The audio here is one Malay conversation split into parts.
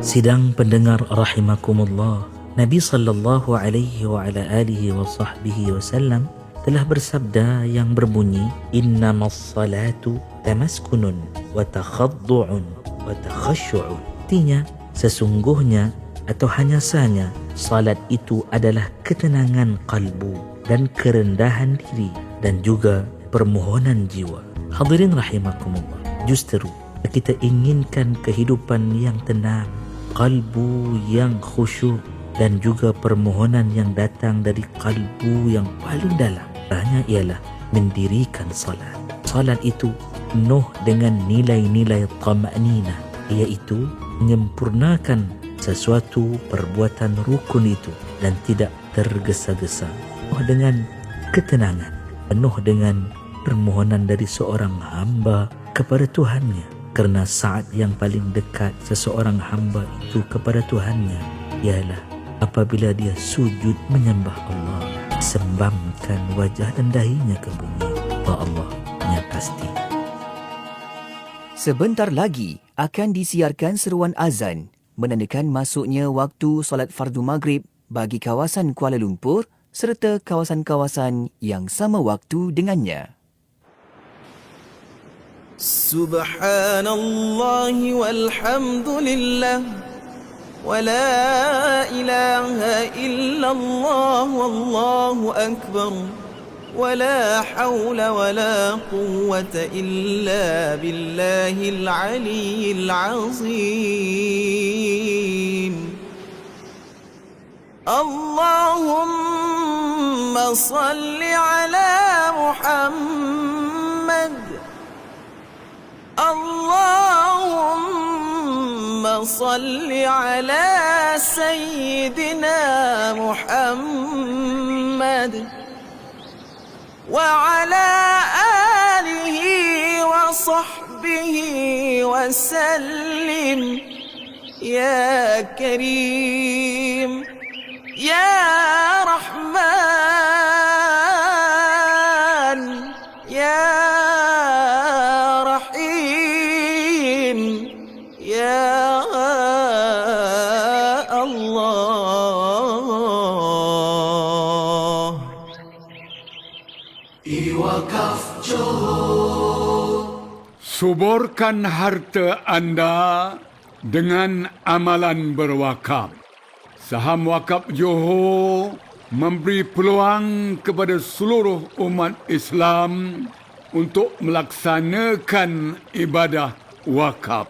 Sidang pendengar rahimakumullah. Nabi sallallahu alaihi wa ala alihi wa sahbihi wasallam telah bersabda yang berbunyi innamas salatu tamaskunun wa takhaddu'un wa takhashshu'un. Artinya sesungguhnya atau hanya sahaja salat itu adalah ketenangan kalbu dan kerendahan diri dan juga permohonan jiwa. Hadirin rahimakumullah. Justru kita inginkan kehidupan yang tenang, kalbu yang khusyuk dan juga permohonan yang datang dari kalbu yang paling dalam. Hanya ialah mendirikan salat. Salat itu penuh dengan nilai-nilai tamanina iaitu menyempurnakan sesuatu perbuatan rukun itu dan tidak tergesa-gesa penuh dengan ketenangan penuh dengan permohonan dari seorang hamba kepada Tuhannya kerana saat yang paling dekat seseorang hamba itu kepada Tuhannya ialah apabila dia sujud menyembah Allah sembamkan wajah dan dahinya ke bumi Allah Allah yang pasti Sebentar lagi akan disiarkan seruan azan menandakan masuknya waktu solat fardu maghrib bagi kawasan Kuala Lumpur serta kawasan-kawasan yang sama waktu dengannya. سبحان الله والحمد لله ولا إله إلا الله والله أكبر ولا حول ولا قوة إلا بالله العلي العظيم. اللهم صل على محمد اللهم صل على سيدنا محمد وعلى آله وصحبه وسلم. يا كريم يا Suburkan harta anda dengan amalan berwakaf. Saham wakaf Johor memberi peluang kepada seluruh umat Islam untuk melaksanakan ibadah wakaf.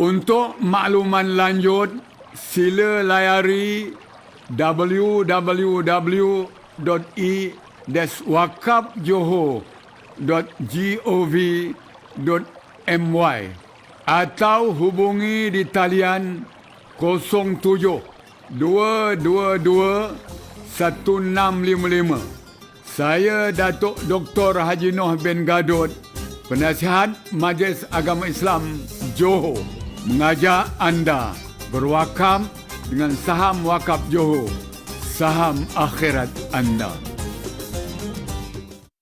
Untuk makluman lanjut, sila layari www.e-wakafjohor.gov.my atau hubungi di talian 07 222 1655. Saya Datuk Dr. Haji Noh bin Gadot, penasihat Majlis Agama Islam Johor, mengajak anda berwakaf dengan saham wakaf Johor, saham akhirat anda.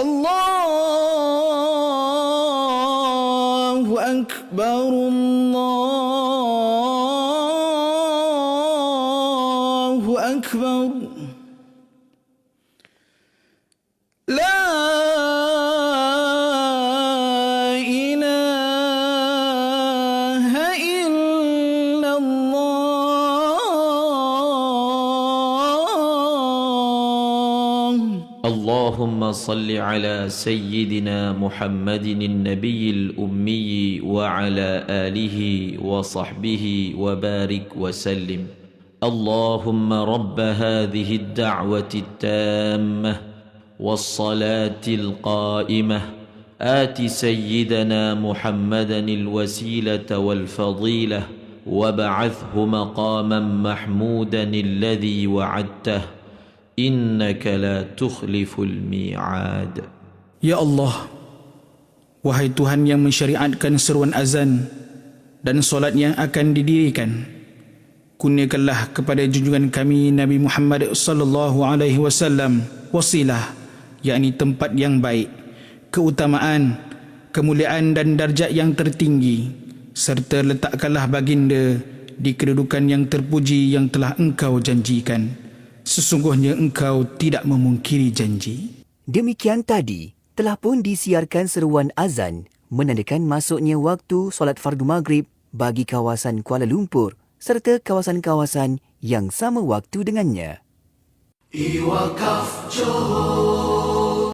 الله أكبر الله. اللهم صل على سيدنا محمد النبي الأمي وعلى آله وصحبه وبارك وسلم. اللهم رب هذه الدعوة التامة والصلاة القائمة. آت سيدنا محمدا الوسيلة والفضيلة وبعثه مقاما محمودا الذي وعدته. innaka la tukhliful mi'ad ya allah wahai tuhan yang mensyariatkan seruan azan dan solat yang akan didirikan kurniakanlah kepada junjungan kami nabi muhammad sallallahu alaihi wasallam wasilah yakni tempat yang baik keutamaan kemuliaan dan darjat yang tertinggi serta letakkanlah baginda di kedudukan yang terpuji yang telah engkau janjikan. Sesungguhnya engkau tidak memungkiri janji. Demikian tadi telah pun disiarkan seruan azan menandakan masuknya waktu solat fardu maghrib bagi kawasan Kuala Lumpur serta kawasan-kawasan yang sama waktu dengannya. Iwakaf Johor